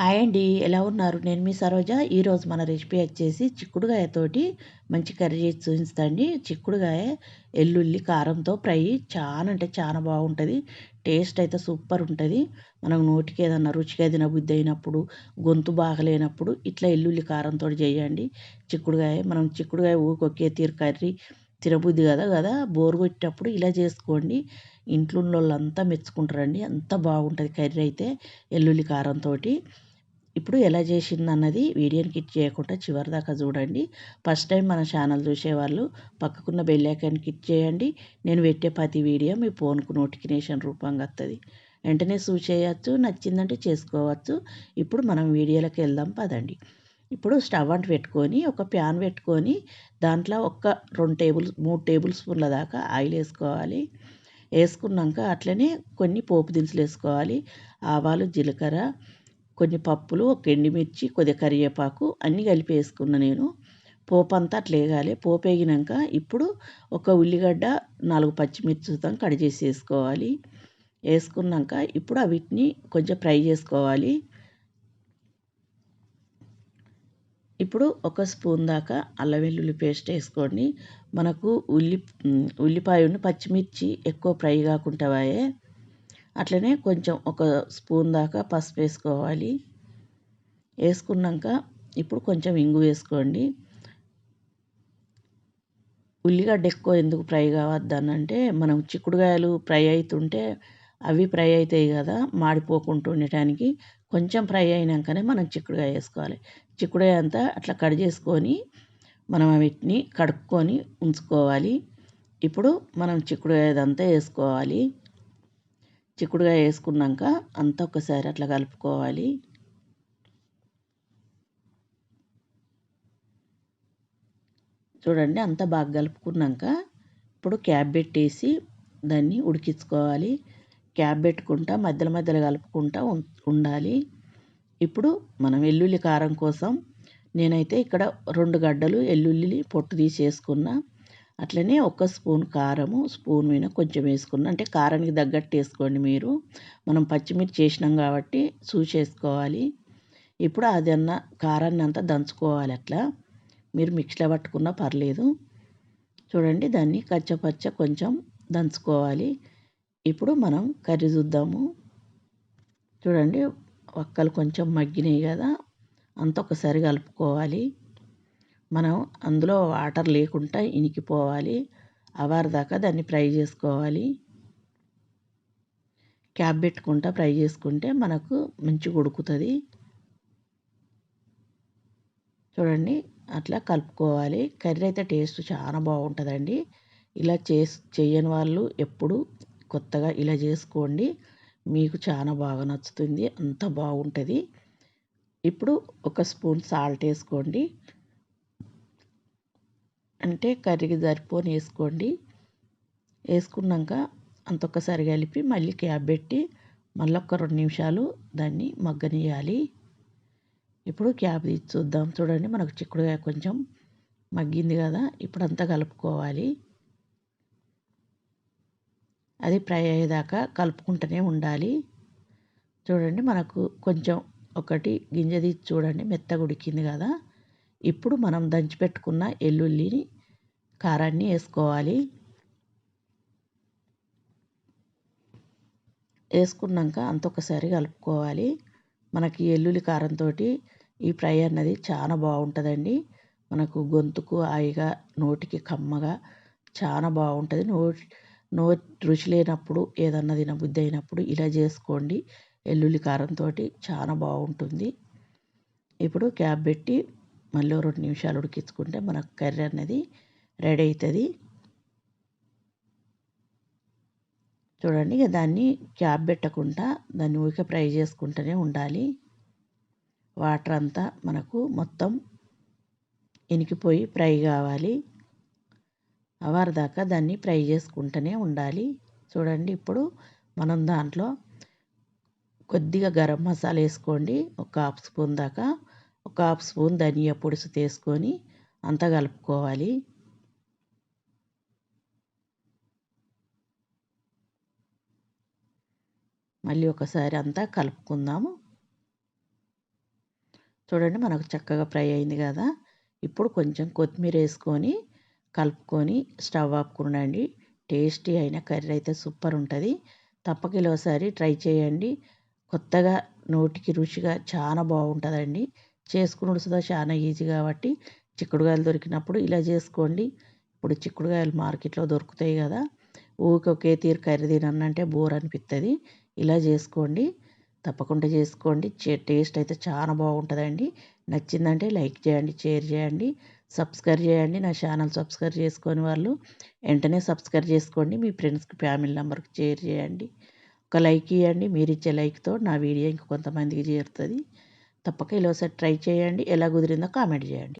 Hi అండి ఎలా ఉన్నారు? నేను మీ సరోజ. ఈరోజు మన రెసిపీ వచ్చేసి చిక్కుడుగాయతోటి మంచి కర్రీ చేసి చూపిస్తాండి చిక్కుడుగాయ ఎల్లుల్లి కారంతో ఫ్రై. చాలా అంటే చాలా బాగుంటుంది. టేస్ట్ అయితే సూపర్ ఉంటుంది. మనం నోటికి ఏదన్నా రుచిగా తినబుద్ధి అయినప్పుడు గొంతు బాగలేనప్పుడు ఇట్లా ఎల్లుల్లి కారంతో చేయండి. చిక్కుడుగాయ మనం చిక్కుడుగాయ ఊకొక్కే తీరు కర్రీ తినబుద్ధి కదా కదా? బోరు కొట్టేటప్పుడు ఇలా చేసుకోండి. ఇంట్లో వాళ్ళంతా మెచ్చుకుంటారండి. అంత బాగుంటుంది కర్రీ అయితే ఎల్లుల్లి కారంతో ఇప్పుడు ఎలా చేసింది అన్నది వీడియోని కిట్ చేయకుండా చివరి దాకా చూడండి. ఫస్ట్ టైం మన ఛానల్ చూసేవాళ్ళు పక్కకున్న బెల్లైకాన్ని కిట్ చేయండి. నేను పెట్టే ప్రతి వీడియో మీ ఫోన్కు నోటిఫికేషన్ రూపంగా వస్తుంది వెంటనే చేయొచ్చు నచ్చిందంటే చేసుకోవచ్చు. ఇప్పుడు మనం వీడియోలోకి వెళ్దాం పదండి. ఇప్పుడు స్టవ్ అంట పెట్టుకొని ఒక ప్యాన్ పెట్టుకొని దాంట్లో ఒక రెండు టేబుల్ మూడు టేబుల్ స్పూన్ల దాకా ఆయిల్ వేసుకోవాలి. వేసుకున్నాక అట్లనే కొన్ని పోపు దినుసులు వేసుకోవాలి. ఆవాలు జీలకర్ర కొన్ని పప్పులు ఒక ఎండుమిర్చి కొద్దిగా కరివేపాకు అన్నీ కలిపి వేసుకున్న నేను. పోపు అంతా అట్లా వేగాలి పోపు వేగినాక ఇప్పుడు ఒక ఉల్లిగడ్డ నాలుగు పచ్చిమిర్చితో కట్ చేసి వేసుకోవాలి. వేసుకున్నాక ఇప్పుడు వీటిని కొంచెం ఫ్రై చేసుకోవాలి. ఇప్పుడు ఒక స్పూన్ దాకా అల్లం వెల్లుల్లి పేస్ట్ వేసుకోండి. మనకు ఉల్లి ఉల్లిపాయను పచ్చిమిర్చి ఎక్కువ ఫ్రై కాకుండా అట్లనే కొంచెం ఒక స్పూన్ దాకా పసుపు వేసుకోవాలి. వేసుకున్నాక ఇప్పుడు కొంచెం ఇంగు వేసుకోండి. ఉల్లిగడ్డ ఎక్కువ ఎందుకు ఫ్రై కావద్దనంటే మనం చిక్కుడుకాయలు ఫ్రై అవుతుంటే అవి ఫ్రై అవుతాయి కదా మాడిపోకుండా ఉండటానికి కొంచెం ఫ్రై అయినాకనే మనం చిక్కుడుకాయ వేసుకోవాలి. చిక్కుడుకాయ అంతా అట్లా కట్ చేసుకొని మనం వీటిని కడుక్కొని ఉంచుకోవాలి. ఇప్పుడు మనం చిక్కుడుకాయ అంతా వేసుకోవాలి. చిక్కుడుగా వేసుకున్నాక అంతా ఒకసారి అట్లా కలుపుకోవాలి. చూడండి అంతా బాగా కలుపుకున్నాక ఇప్పుడు క్యాబ్ పెట్టేసి దాన్ని ఉడికించుకోవాలి. క్యాబ్ పెట్టుకుంటా మధ్యలో మధ్యలో కలుపుకుంటా ఉండాలి. ఇప్పుడు మనం వెల్లుల్లి కారం కోసం నేనైతే ఇక్కడ రెండు గడ్డలు వెల్లుల్లి పొట్టు తీసేసుకున్నా. అట్లనే ఒక స్పూన్ కారము స్పూన్ మీద కొంచెం వేసుకున్న అంటే కారానికి తగ్గట్టు వేసుకోండి మీరు. మనం పచ్చిమిర్చి చేసినాం కాబట్టి చూసేసుకోవాలి ఇప్పుడు అది అన్న కారాన్ని అంతా దంచుకోవాలి అట్లా. మీరు మిక్సీలో పట్టుకున్నా పర్లేదు. చూడండి దాన్ని కచ్చపచ్చ కొంచెం దంచుకోవాలి. ఇప్పుడు మనం కర్రీ చూద్దాము. చూడండి ఒక్కలు కొంచెం మగ్గినాయి కదా. అంత ఒకసారి కలుపుకోవాలి. మనం అందులో వాటర్ లేకుండా ఇనికిపోవాలి. అవారి దాకా దాన్ని ఫ్రై చేసుకోవాలి. క్యాప్ పెట్టుకుంటా ఫ్రై చేసుకుంటే మనకు మంచిగా ఉడుకుతుంది. చూడండి అట్లా కలుపుకోవాలి. కర్రీ అయితే టేస్ట్ చాలా బాగుంటుందండి. ఇలా చేసి చేయని వాళ్ళు ఎప్పుడు కొత్తగా ఇలా చేసుకోండి. మీకు చాలా బాగా నచ్చుతుంది. అంత బాగుంటుంది. ఇప్పుడు ఒక స్పూన్ సాల్ట్ వేసుకోండి. అంటే కర్రీకి సరిపోని వేసుకోండి. వేసుకున్నాక అంత ఒక్కసారి కలిపి మళ్ళీ క్యాప్ పెట్టి మళ్ళీ ఒక రెండు నిమిషాలు దాన్ని మగ్గనియాలి ఇప్పుడు క్యాప్ తీసి చూద్దాం. చూడండి మనకు చిక్కుడుగా కొంచెం మగ్గింది కదా ఇప్పుడు అంతా కలుపుకోవాలి. అది ఫ్రై అయ్యేదాకా కలుపుకుంటూనే ఉండాలి. చూడండి మనకు కొంచెం ఒకటి గింజ తీసి చూడండి మెత్తగా ఉడికింది కదా. ఇప్పుడు మనం దంచిపెట్టుకున్న ఎల్లుల్లిని కారాన్ని వేసుకోవాలి. వేసుకున్నాక అంత ఒకసారి కలుపుకోవాలి. మనకి ఎల్లుల్లి కారంతో ఈ ఫ్రై అన్నది చాలా బాగుంటుందండి. మనకు గొంతుకు హాయిగా నోటికి కమ్మగా చాలా బాగుంటుంది. నోటి నో రుచి లేనప్పుడు ఏదన్నా తినబుద్ధి అయినప్పుడు ఇలా చేసుకోండి. ఎల్లుల్లి కారంతో చాలా బాగుంటుంది. ఇప్పుడు క్యాప్ పెట్టి మళ్ళీ రెండు నిమిషాలు ఉడికించుకుంటే మనకు కర్రీ అనేది రెడీ అవుతుంది. చూడండి ఇక దాన్ని క్యాప్ పెట్టకుండా దాన్ని ఊరికే ఫ్రై చేసుకుంటూనే ఉండాలి. వాటర్ అంతా మనకు మొత్తం ఇనికిపోయి ఫ్రై కావాలి. అవర్ దాకా దాన్ని ఫ్రై చేసుకుంటూనే ఉండాలి. చూడండి ఇప్పుడు మనం దాంట్లో కొద్దిగా గరం మసాలా వేసుకోండి. ఒక హాఫ్ స్పూన్ దాకా. ఒక హాఫ్ స్పూన్ ధనియా పొడుసు తీసుకొని అంతా కలుపుకోవాలి. మళ్ళీ ఒకసారి అంతా కలుపుకుందాము. చూడండి మనకు చక్కగా ఫ్రై అయింది కదా. ఇప్పుడు కొంచెం కొత్తిమీర వేసుకొని కలుపుకొని స్టవ్ ఆపుకుండండి టేస్టీ అయిన కర్రీ అయితే సూపర్ ఉంటుంది. తప్పక ఒకసారి ట్రై చేయండి. కొత్తగా నోటికి రుచిగా చాలా బాగుంటుందండి. చేసుకున్నాడు సుధా చాలా ఈజీ కాబట్టి చిక్కుడుకాయలు దొరికినప్పుడు ఇలా చేసుకోండి. ఇప్పుడు చిక్కుడుకాయలు మార్కెట్లో దొరుకుతాయి కదా ఊరికి ఒకే తీరు కర్రీ బోర్ అనిపిస్తుంది ఇలా చేసుకోండి తప్పకుండా చేసుకోండి. టేస్ట్ అయితే చాలా బాగుంటుందండి. నచ్చిందంటే లైక్ చేయండి షేర్ చేయండి సబ్స్క్రైబ్ చేయండి. నా ఛానల్ సబ్స్క్రైబ్ చేసుకొని వాళ్ళు వెంటనే సబ్స్క్రైబ్ చేసుకోండి. మీ ఫ్రెండ్స్కి ఫ్యామిలీ నెంబర్కి షేర్ చేయండి. ఒక లైక్ ఇవ్వండి మీరు ఇచ్చే లైక్తో నా వీడియో ఇంకొంతమందికి చేరుతుంది. తప్పక ఇలా ఒకసారి ట్రై చేయండి. ఎలా కుదిరిందో కామెంట్ చేయండి.